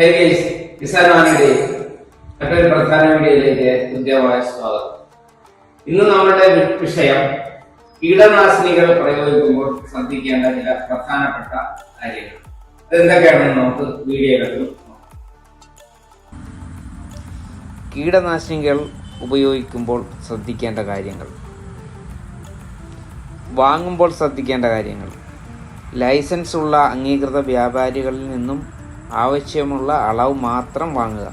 Hey guys കിസാൻവാനിയുടെ മറ്റൊരു പ്രധാന വീഡിയോയിലേക്ക് ഹൃദ്യമായ സ്വാഗതം. ഇന്ന് നമ്മുടെ വിഷയം കീടനാശിനികൾ പ്രയോഗിക്കുമ്പോൾ ശ്രദ്ധിക്കേണ്ട ചില പ്രധാനപ്പെട്ട കാര്യങ്ങൾ. അതെന്തൊക്കെയാണെന്ന് നമുക്ക് വീഡിയോയിലേക്ക് കീടനാശിനികൾ ഉപയോഗിക്കുമ്പോൾ ശ്രദ്ധിക്കേണ്ട കാര്യങ്ങൾ. വാങ്ങുമ്പോൾ ശ്രദ്ധിക്കേണ്ട കാര്യങ്ങൾ. ലൈസൻസ് ഉള്ള അംഗീകൃത വ്യാപാരികളിൽ നിന്നും ആവശ്യമുള്ള അളവ് മാത്രം വാങ്ങുക.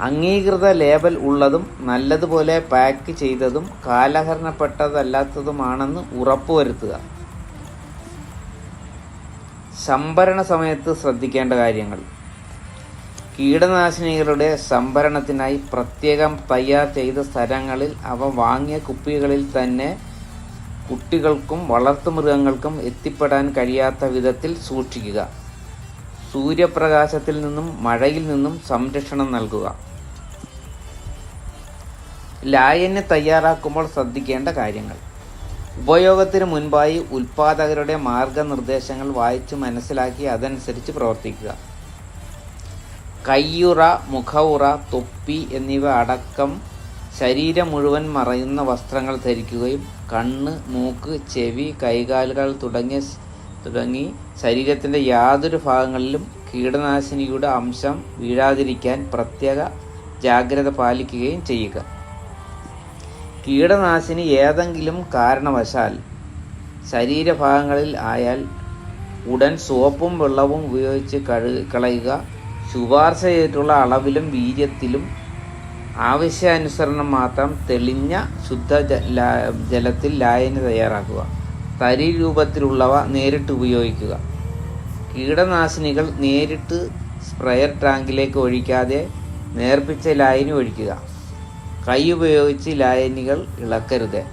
അംഗീകൃത ലേബൽ ഉള്ളതും നല്ലതുപോലെ പാക്ക് ചെയ്തതും കാലഹരണപ്പെട്ടതല്ലാത്തതുമാണെന്ന് ഉറപ്പുവരുത്തുക. സംഭരണ സമയത്ത് ശ്രദ്ധിക്കേണ്ട കാര്യങ്ങൾ. കീടനാശിനികളുടെ സംഭരണത്തിനായി പ്രത്യേകം തയ്യാർ ചെയ്ത സ്ഥലങ്ങളിൽ അവ വാങ്ങിയ കുപ്പികളിൽ തന്നെ കുട്ടികൾക്കും വളർത്തുമൃഗങ്ങൾക്കും എത്തിപ്പെടാൻ കഴിയാത്ത വിധത്തിൽ സൂക്ഷിക്കുക. സൂര്യപ്രകാശത്തിൽ നിന്നും മഴയിൽ നിന്നും സംരക്ഷണം നൽകുക. ലായനി തയ്യാറാക്കുമ്പോൾ ശ്രദ്ധിക്കേണ്ട കാര്യങ്ങൾ. ഉപയോഗത്തിന് മുൻപായി ഉൽപാദകരുടെ മാർഗനിർദ്ദേശങ്ങൾ വായിച്ച് മനസ്സിലാക്കി അതനുസരിച്ച് പ്രവർത്തിക്കുക. കയ്യുറ മുഖവുറ തൊപ്പി എന്നിവ അടക്കം ശരീരം മുഴുവൻ മറയുന്ന വസ്ത്രങ്ങൾ ധരിക്കുകയും കണ്ണ് മൂക്ക് ചെവി കൈകാലുകൾ തുടങ്ങിയ തുടങ്ങി ശരീരത്തിന്റെ യാതൊരു ഭാഗങ്ങളിലും കീടനാശിനിയുടെ അംശം വീഴാതിരിക്കാൻ പ്രത്യേക ജാഗ്രത പാലിക്കുകയും ചെയ്യുക. കീടനാശിനി ഏതെങ്കിലും കാരണവശാൽ ശരീരഭാഗങ്ങളിൽ ആയാൽ ഉടൻ സോപ്പും വെള്ളവും ഉപയോഗിച്ച് കഴു കളയുക ശുപാർശ ചെയ്തിട്ടുള്ള അളവിലും വീര്യത്തിലും ആവശ്യാനുസരണം മാത്രം തെളിഞ്ഞ ശുദ്ധ ജലത്തിൽ ലായനി തയ്യാറാക്കുക. തരി രൂപത്തിലുള്ളവ നേരിട്ട് ഉപയോഗിക്കുക. കീടനാശിനികൾ നേരിട്ട് സ്പ്രെയർ ടാങ്കിലേക്ക് ഒഴിക്കാതെ നേർപ്പിച്ച ലായനി ഒഴിക്കുക. കൈ ഉപയോഗിച്ച് ലായനികൾ ഇളക്കരുത്.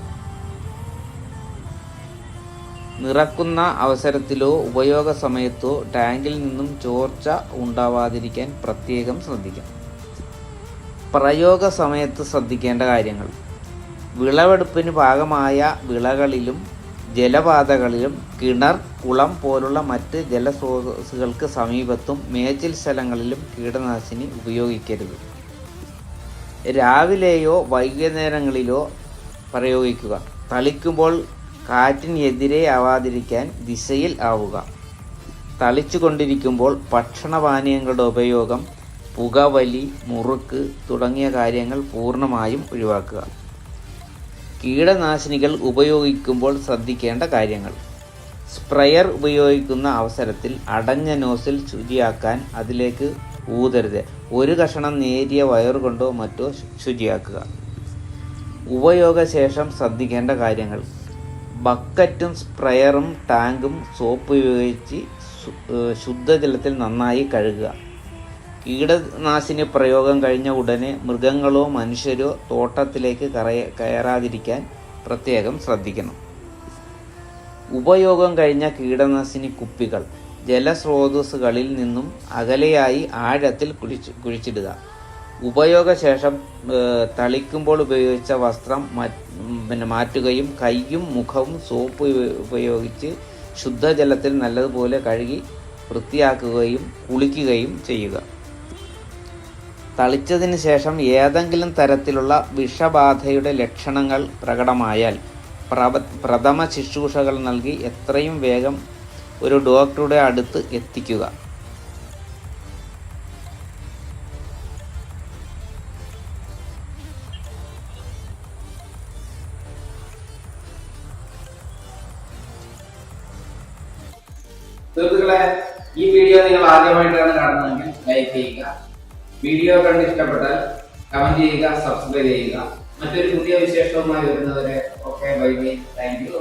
നിറക്കുന്ന അവസരത്തിലോ ഉപയോഗ സമയത്തോ ടാങ്കിൽ നിന്നും ചോർച്ച ഉണ്ടാവാതിരിക്കാൻ പ്രത്യേകം ശ്രദ്ധിക്കാം. പ്രയോഗ സമയത്ത് ശ്രദ്ധിക്കേണ്ട കാര്യങ്ങൾ. വിളവെടുപ്പിന് ഭാഗമായ വിളകളിലും ജലപാതകളിലും കിണർ കുളം പോലുള്ള മറ്റ് ജലസ്രോതസ്സുകൾക്ക് സമീപത്തും മേച്ചിൽ സ്ഥലങ്ങളിലും കീടനാശിനി ഉപയോഗിക്കരുത്. രാവിലെയോ വൈകുന്നേരങ്ങളിലോ പ്രയോഗിക്കുക. തളിക്കുമ്പോൾ കാറ്റിനെതിരെ ആവാതിരിക്കാൻ ദിശയിൽ ആവുക. തളിച്ചുകൊണ്ടിരിക്കുമ്പോൾ ഭക്ഷണപാനീയങ്ങളുടെ ഉപയോഗം പുകവലി മുറുക്ക് തുടങ്ങിയ കാര്യങ്ങൾ പൂർണമായും ഒഴിവാക്കുക. കീടനാശിനികൾ ഉപയോഗിക്കുമ്പോൾ ശ്രദ്ധിക്കേണ്ട കാര്യങ്ങൾ. സ്പ്രെയർ ഉപയോഗിക്കുന്ന അവസരത്തിൽ അടഞ്ഞ നോസിൽ ശുചിയാക്കാൻ അതിലേക്ക് ഊതരുത്. ഒരു കഷണം നേരിയ വയർ കൊണ്ടോ മറ്റോ ശുചിയാക്കുക. ഉപയോഗശേഷം ശ്രദ്ധിക്കേണ്ട കാര്യങ്ങൾ. ബക്കറ്റും സ്പ്രെയറും ടാങ്കും സോപ്പ് ഉപയോഗിച്ച് ശുദ്ധജലത്തിൽ നന്നായി കഴുകുക. കീടനാശിനി പ്രയോഗം കഴിഞ്ഞ ഉടനെ മൃഗങ്ങളോ മനുഷ്യരോ തോട്ടത്തിലേക്ക് കയറാതിരിക്കാൻ പ്രത്യേകം ശ്രദ്ധിക്കണം. ഉപയോഗം കഴിഞ്ഞ കീടനാശിനി കുപ്പികൾ ജലസ്രോതസ്സുകളിൽ നിന്നും അകലെയായി ആഴത്തിൽ കുഴിച്ച് കുഴിച്ചിടുക. ഉപയോഗശേഷം തളിക്കുമ്പോൾ ഉപയോഗിച്ച വസ്ത്രം പിന്നെ മാറ്റുകയും കൈയും മുഖവും സോപ്പ് ഉപയോഗിച്ച് ശുദ്ധജലത്തിൽ നല്ലതുപോലെ കഴുകി വൃത്തിയാക്കുകയും കുളിക്കുകയും ചെയ്യുക. തളിച്ചതിന് ശേഷം ഏതെങ്കിലും തരത്തിലുള്ള വിഷബാധയുടെ ലക്ഷണങ്ങൾ പ്രകടമായാൽ പ്രവ- പ്രഥമ ശുശ്രൂഷകൾ നൽകി എത്രയും വേഗം ഒരു ഡോക്ടറുടെ അടുത്ത് എത്തിക്കുക. സുഹൃത്തുക്കളെ ഈ വീഡിയോ നിങ്ങൾ ആദ്യമായിട്ടാണ് കാണുന്നതെങ്കിൽ ലൈക്ക് ചെയ്യുക. വീഡിയോ കണ്ട് ഇഷ്ടപ്പെട്ടാൽ കമന്റ് ചെയ്യുക സബ്സ്ക്രൈബ് ചെയ്യുക. മറ്റൊരു പുതിയ വിശേഷവുമായി വരുന്നവരെ okay bye bye thank you